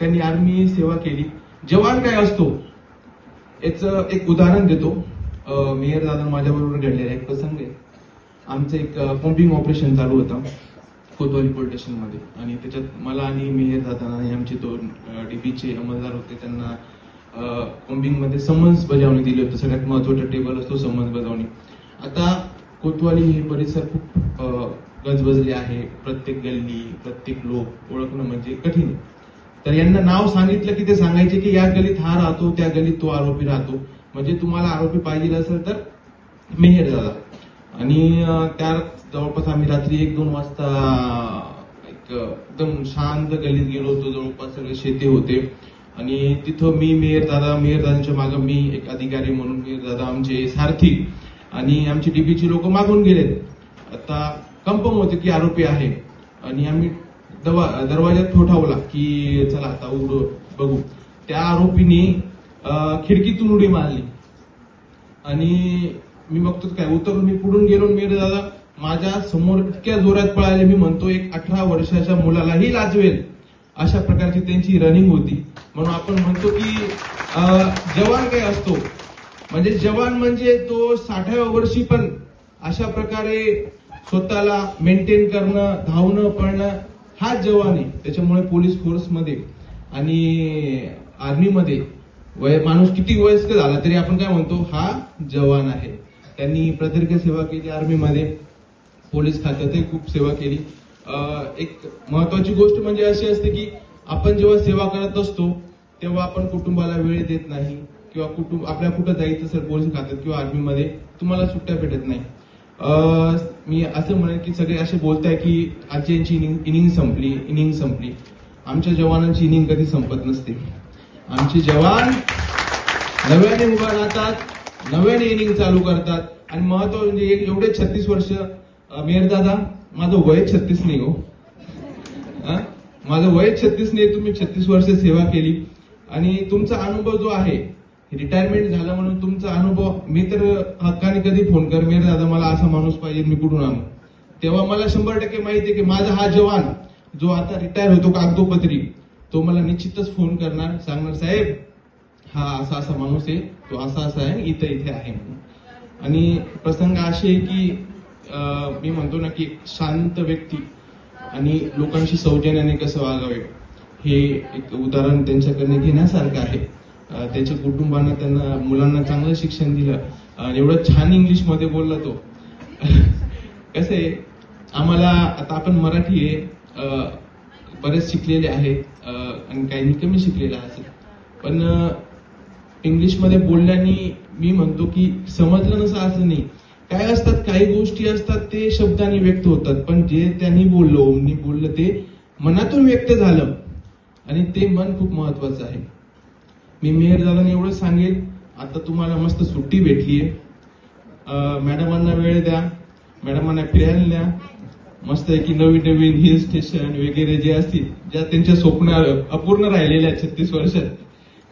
त्यांनी आर्मी सेवा केली. जवान काय असतो याचं एक उदाहरण देतो. मेयर दादा माझ्याबरोबर घडलेला एक प्रसंग आहे. आमचं एक पंपिंग ऑपरेशन चालू होतं कोतवाली पोलीस स्टेशनमध्ये आणि त्याच्यात मला आणि मेयर दादा आणि आमचे दोन डीबीचे अंमलदार होते त्यांना पंपिंगमध्ये समन्स बजावणी दिली होती. सगळ्यात महत्त्वाचा टेबल असतो समन्स बजावणी. आता कोतवाली हे परिसर खूप गजबजले आहे. प्रत्येक गल्ली प्रत्येक लोक ओळखणं म्हणजे कठीण तर यांना नाव सांगितलं की ते सांगायचे की या गलीत हा राहतो त्या गलीत तो आरोपी राहतो. म्हणजे तुम्हाला आरोपी पाहिजे असेल तर मेहेर झाला. आणि त्या जवळपास आम्ही रात्री एक दोन वाजता एक एकदम शांत गलीत गेलो होतो. जवळपास सगळे शेती होते. आणि तिथं मी मेयर दादा मेयर दादांच्या मागे मी एक अधिकारी म्हणून मेयर दादा आमचे सारथी आणि आमचे डीबीची लोक मागून गेलेत. आता कन्फर्म होते की आरोपी आहे. आणि आम्ही दवा- दरवाजा ठोठावला की चला आता उड बघू. त्या आरोपीने खिडकीतून उडी मारली. आणि मी बघतो काय उतरून मी पुढून गेलो मी दादा माझ्यासमोर इतक्या जोरात पळाले मी म्हणतो एक अठरा वर्षाच्या मुलालाही लाजवेल. अशा प्रकारची त्यांची रनिंग होती. म्हणून आपण म्हणतो की जवान काय असतो? म्हणजे जवान म्हणजे तो साठाव्या वर्षी पण अशा प्रकारे स्वतःला मेंटेन करणं धावणं पळणं हा जवान आहे त्याच्यामुळे पोलीस फोर्समध्ये आणि आर्मीमध्ये वय माणूस किती वयस्क झाला तरी आपण काय म्हणतो हा जवान आहे. त्यांनी प्रदीर्घ सेवा केली आर्मीमध्ये पोलीस खात्यातही खूप सेवा केली. एक महत्वाची गोष्ट म्हणजे अशी असते की आपण जेव्हा सेवा करत असतो तेव्हा आपण कुटुंबाला वेळ देत नाही किंवा कुटुंब आपल्या कुठं जायचं असेल पोलीस खात्यात किंवा आर्मीमध्ये तुम्हाला सुट्ट्या भेटत नाही. मी असं म्हणेन की सगळे असे बोलताय की आजची यांची इनिंग इनिंग संपली इनिंग संपली. आमच्या जवानांची इनिंग कधी संपत नसते. आमचे जवान नव्याने उभा राहतात नव्याने इनिंग चालू करतात. आणि महत्त्व म्हणजे एक एवढे छत्तीस वर्ष अं, दादा माझं वय छत्तीस नाही हो. माझं वय छत्तीस नाही तुम्ही छत्तीस वर्ष सेवा केली. आणि तुमचा अनुभव जो आहे रिटायरमेंट झालं म्हणून तुमचा अनुभव मी तर हक्काने कधी फोन कर मेरे दादा मला असा माणूस पाहिजे मी कुठून आणू तेव्हा मला शंभर टक्के माहिती आहे की माझा हा जवान जो आता रिटायर होतो कागदोपत्री तो मला निश्चितच फोन करणार सांगणार साहेब हा असा असा माणूस आहे तो असा असा आहे इथं इथे आहे म्हणून. आणि प्रसंग असे आहे की मी म्हणतो ना की शांत व्यक्ती आणि लोकांशी सौजन्याने कसं वागावे हे एक उदाहरण त्यांच्याकडनं घेण्यासारखं आहे त्याच्या कुटुंबानं त्यांना मुलांना चांगलं शिक्षण दिलं. एवढं छान इंग्लिशमध्ये बोलला तो. कसं आहे आम्हाला आता आपण मराठी आहे बरेच शिकलेले आहेत आणि काही कमी शिकलेलं असेल. पण इंग्लिशमध्ये बोलल्याने मी म्हणतो की समजलं नसं असं नाही. काय असतात काही गोष्टी असतात ते शब्दांनी व्यक्त होतात. पण जे त्यांनी बोललो मी बोललं ते मनातून व्यक्त झालं. आणि ते मन खूप महत्वाचं आहे. मी मेयर दादाने एवढं सांगेल आता तुम्हाला मस्त सुट्टी भेटली आहे मॅडमांना वेळ द्या मॅडमांना फिरायला द्या मस्त आहे की नवीन नवीन हिल स्टेशन वगैरे जे असतील ज्या त्यांच्या स्वप्न अपूर्ण राहिलेल्या छत्तीस वर्षात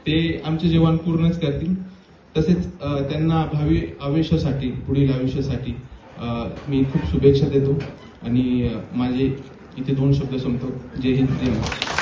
ते आमचे जवान पूर्णच करतील. तसेच त्यांना भावी आयुष्यासाठी पुढील आयुष्यासाठी मी खूप शुभेच्छा देतो. आणि माझे इथे दोन शब्द संपतो. जय हिंद जय महाराष्ट्र.